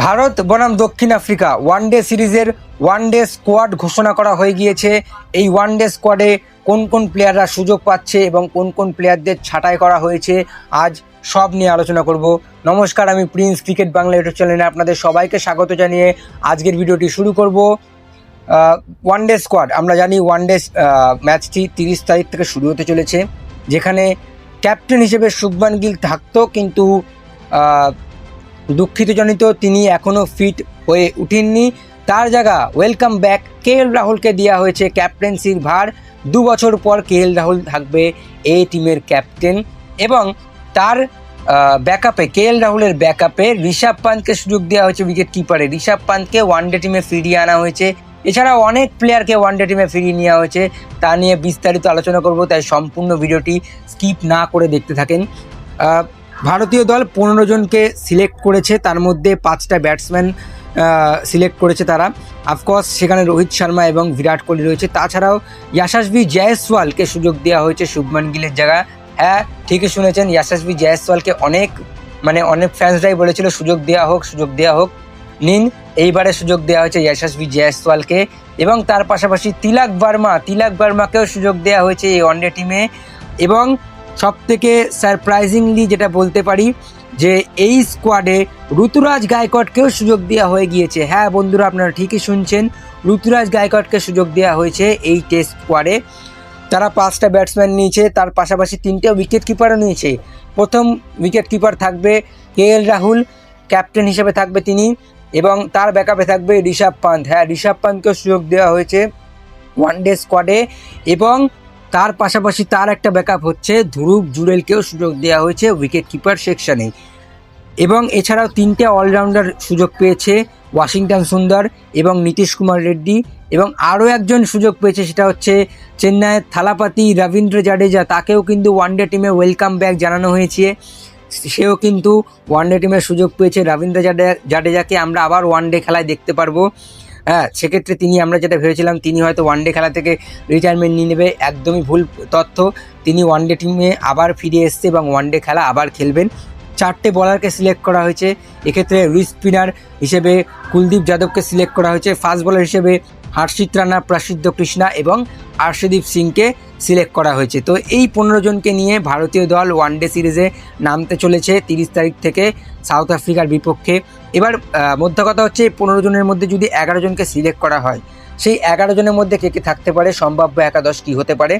ভারত বনাম দক্ষিণ Africa one day সিরিজের ওয়ান ডে স্কোয়াড ঘোষণা করা হয়ে গিয়েছে। এই ওয়ান ডে স্কোয়াডে কোন কোন প্লেয়াররা সুযোগ পাচ্ছে এবং কোন কোন প্লেয়ারদের ছাঁটাই করা হয়েছে, আজ সব নিয়ে আলোচনা করব। নমস্কার, আমি প্রিন্স ক্রিকেট বাংলা ইউটিউব চ্যানেলে আপনাদের সবাইকে স্বাগত জানিয়ে আজকের ভিডিওটি শুরু করব। ওয়ান ডে স্কোয়াড আমরা জানি ওয়ান ডে ম্যাচটি তিরিশ তারিখ থেকে শুরু হতে চলেছে, যেখানে ক্যাপ্টেন হিসেবে শুভমান গিল থাকতো, কিন্তু দুঃখিতজনিত তিনি এখনও ফিট হয়ে উঠেননি। তার জায়গা ওয়েলকাম ব্যাক কে এল রাহুলকে দেওয়া হয়েছে ক্যাপ্টেন্সির ভার। দু বছর পর কে এল রাহুল থাকবে এই টিমের ক্যাপ্টেন এবং তার ব্যাকআপে কে এল রাহুলের ব্যাকআপে ঋষভ পান্তকে সুযোগ দেওয়া হয়েছে উইকেট কিপারে ঋষভ পান্তকে ওয়ান ডে টিমে ফিরিয়ে আনা হয়েছে। এছাড়াও অনেক প্লেয়ারকে ওয়ান ডে টিমে ফিরিয়ে নেওয়া হয়েছে। তা নিয়ে বিস্তারিত আলোচনা করব, তাই সম্পূর্ণ ভিডিওটি স্কিপ না করে দেখতে থাকেন। ভারতীয় দল পনেরো জনকে সিলেক্ট করেছে, তার মধ্যে পাঁচটা ব্যাটসম্যান সিলেক্ট করেছে তারা। অফকোর্স সেখানে রোহিত শর্মা এবং বিরাট কোহলি রয়েছে। তাছাড়াও ইয়াশাসবি জয়সওয়ালকে সুযোগ দেওয়া হয়েছে শুভমান গিলের জায়গা হ্যাঁ ঠিকই শুনেছেন ইয়াশাসবি জয়সওয়ালকে অনেক মানে অনেক ফ্যান্সরাই বলেছিল, সুযোগ দেওয়া হোক, সুযোগ দেওয়া হোক। নিন, এইবারে সুযোগ দেওয়া হয়েছে ইয়াশাসবি জয়সওয়ালকে এবং তার পাশাপাশি তিলাক বার্মা, তিলাক বার্মাকেও সুযোগ দেওয়া হয়েছে এই ওয়ানডে টিমে এবং সব থেকে সারপ্রাইজিংলি যেটা বলতে পারি, যে এই স্কোয়াডে ঋতুরাজ গায়কোয়াড়কেও সুযোগ দেওয়া হয়ে গিয়েছে। হ্যাঁ বন্ধুরা, আপনারা ঠিকই শুনছেন, ঋতুরাজ গায়কোয়াড়কে সুযোগ দেওয়া হয়েছে এই টেস্ট স্কোয়াডে তারা পাঁচটা ব্যাটসম্যান নিয়েছে, তার পাশাপাশি তিনটে উইকেট কিপারও নিয়েছে। প্রথম উইকেট কিপার থাকবে কে এল রাহুল ক্যাপ্টেন হিসেবে থাকবে তিনি এবং তার ব্যাকআপে থাকবে ঋষভ পান্ত। হ্যাঁ ঋষভ পান্তকেও সুযোগ দেওয়া হয়েছে ওয়ান ডে স্কোয়াডে এবং তার পাশাপাশি তার একটা ব্যাকআপ হচ্ছে ধ্রুব জুরেলকেও সুযোগ দেওয়া হয়েছে উইকেট কিপার সেকশনে। এবং এছাড়াও তিনটে অলরাউন্ডার সুযোগ পেয়েছে ওয়াশিংটন সুন্দর এবং নীতিশ কুমার রেড্ডি এবং আরও একজন সুযোগ পেয়েছে সেটা হচ্ছে চেন্নাইয়ের থালাপাতি রবীন্দ্র জাডেজা। তাকেও কিন্তু ওয়ানডে টিমে ওয়েলকাম ব্যাক জানানো হয়েছে। সেও কিন্তু ওয়ানডে টিমের সুযোগ পেয়েছে রবীন্দ্র জাডে- জাডেজাকে। আমরা আবার ওয়ানডে খেলায় দেখতে পারব। হ্যাঁ সেক্ষেত্রে তিনি, আমরা যেটা ভেবেছিলাম, তিনি হয়তো ওয়ানডে খেলা থেকে রিটায়ারমেন্ট নিয়ে নেবে, একদমই ভুল তথ্য। তিনি ওয়ানডে টিমে আবার ফিরে এসছে এবং ওয়ানডে খেলা আবার খেলবেন। চারটে বলারকে সিলেক্ট করা হয়েছে। এক্ষেত্রে রুই স্পিনার হিসেবে, কুলদীপ যাদবকে সিলেক্ট করা হয়েছে। ফাস্ট বলার হিসেবে হর্ষিত রানা প্রসিদ্ধ কৃষ্ণা এবং আর্শদীপ সিংকে সিলেক্ট করা হয়েছে। তো এই পনেরো জনকে নিয়ে ভারতীয় দল ওয়ানডে সিরিজে নামতে চলেছে তিরিশ তারিখ থেকে সাউথ আফ্রিকার বিপক্ষে। এবার মধ্য কথা হচ্ছে এই পনেরো জনের মধ্যে যদি এগারো জনকে সিলেক্ট করা হয়, সেই এগারো জনের মধ্যে কে কে থাকতে পারে? সম্ভাব্য একাদশ কী হতে পারে?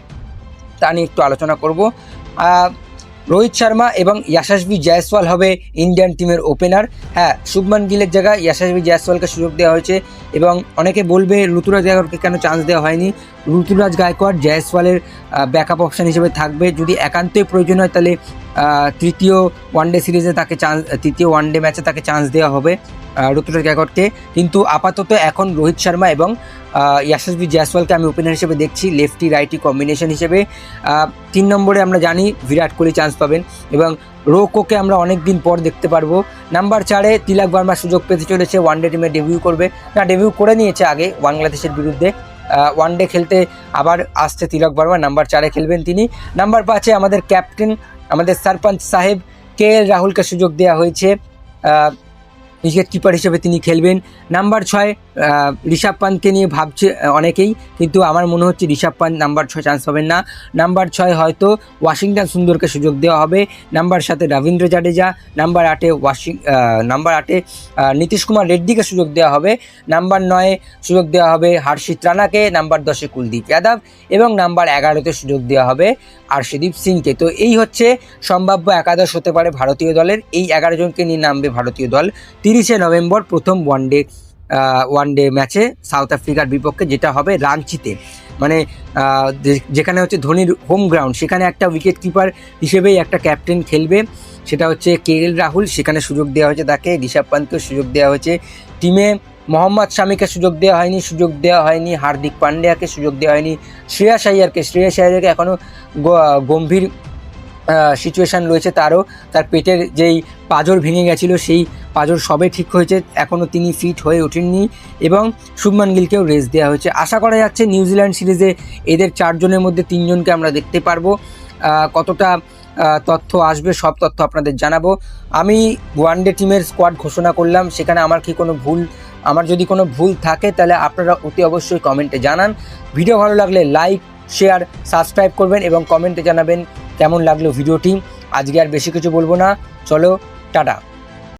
তা নিয়ে একটু আলোচনা করব। রোহিত শর্মা এবং ইয়াশাসবি জয়সওয়াল হবে ইন্ডিয়ান টিমের ওপেনার। হ্যাঁ শুভমান গিলের জায়গায় ইয়াশাসবি জয়সওয়ালকে সুযোগ দেওয়া হয়েছে এবং অনেকে বলবে লুতুরা জায়গাকে কেন চান্স দেওয়া হয়নি। ঋতুরাজ গায়কোয়াড় জয়সওয়ালের ব্যাকআপ অপশন হিসেবে থাকবে। যদি একান্তই প্রয়োজন হয় তাহলে তৃতীয় ওয়ানডে সিরিজে তাকে চান্স তৃতীয় ওয়ানডে ম্যাচে তাকে চান্স দেওয়া হবে ঋতুরাজ গায়কোয়াড়কে। কিন্তু আপাতত এখন রোহিত শর্মা এবং ইয়াশাসবি জয়সওয়ালকে আমি ওপেনার হিসেবে দেখছি লেফটি রাইটি কম্বিনেশন হিসেবে। তিন নম্বরে আমরা জানি বিরাট কোহলি চান্স পাবেন এবং রোকোকে আমরা অনেক দিন পর দেখতে পারব। নাম্বার চারে তিলাক বার্মা সুযোগ পেতে চলেছে ওয়ানডে টিমে ডেবিউ করবে। না ডেবিউ করে নিয়েছে আগে বাংলাদেশের বিরুদ্ধে। ওয়ানডে খেলতে আবার আসছে তিলক বর্মা নাম্বার চারে খেলবেন তিনি। নাম্বার পাঁচে আমাদের ক্যাপ্টেন আমাদের সারপঞ্চ সাহেব কে এল রাহুলকে সুযোগ দেওয়া হয়েছে। উইকেট কিপার হিসেবে তিনি খেলবেন। নাম্বার ছয় ঋষভ পান্তকে নিয়ে ভাবছে অনেকেই, কিন্তু আমার মনে হচ্ছে ঋষভ পান্ত নাম্বার ছয় চান্স পাবেন না। নাম্বার ছয় হয়তো ওয়াশিংটন সুন্দরকে সুযোগ দেওয়া হবে। নাম্বার সাথে রবীন্দ্র জাডেজা নাম্বার আটে ওয়াশিং নাম্বার আটে নীতিশ কুমার রেড্ডিকে সুযোগ দেওয়া হবে। নাম্বার নয়ে সুযোগ দেওয়া হবে হর্ষিত রানাকে নাম্বার দশে কুলদীপ যাদব এবং নাম্বার এগারোতে সুযোগ দেওয়া হবে আর্শদীপ সিংকে। তো এই হচ্ছে সম্ভাব্য একাদশ হতে পারে ভারতীয় দলের। এই এগারো জনকে নিয়ে নামবে ভারতীয় দল। তিরিশে নভেম্বর প্রথম ওয়ানডে ওয়ানডে ম্যাচে সাউথ আফ্রিকার বিপক্ষে যেটা হবে রাঞ্চিতে। মানে যেখানে হচ্ছে ধোনির হোম গ্রাউন্ড সেখানে একটা উইকেট কিপার হিসেবেই একটা ক্যাপ্টেন খেলবে। সেটা হচ্ছে কে এল রাহুল, সেখানে সুযোগ দেওয়া হয়েছে তাকে। ঋষভ পান্তকে সুযোগ দেওয়া হয়েছে। টিমে মোহাম্মদ শামিকে সুযোগ দেওয়া হয়নি, সুযোগ দেওয়া হয়নি। হার্দিক পান্ডিয়াকে সুযোগ দেওয়া হয়নি। শ্রেয়াস আইয়ারকে শ্রেয়াস আইয়ারকে এখনও গম্ভীর সিচুয়েশান রয়েছে তারও। তার পেটের যেই পাজর ভেঙে গেছিল, সেই পাজর সবে ঠিক হয়েছে এখনও তিনি ফিট হয়ে ওঠেননি এবং শুভমান গিলকেও রেস দেওয়া হয়েছে। আশা করা যাচ্ছে নিউজিল্যান্ড সিরিজে এদের চারজনের মধ্যে তিনজনকে আমরা দেখতে পারব। কতটা তথ্য আসবে সব তথ্য আপনাদের জানাব। আমি ওয়ানডে টিমের স্কোয়াড ঘোষণা করলাম, সেখানে আমার কি কোনো ভুল, আমার যদি কোনো ভুল থাকে তাহলে আপনারা অতি অবশ্যই কমেন্টে জানান। ভিডিও ভালো লাগলে লাইক শেয়ার সাবস্ক্রাইব করবেন এবং কমেন্টে জানাবেন কেমন লাগল ভিডিওটি আজকে আর বেশি কিছু বলব না। চলো, টাটা।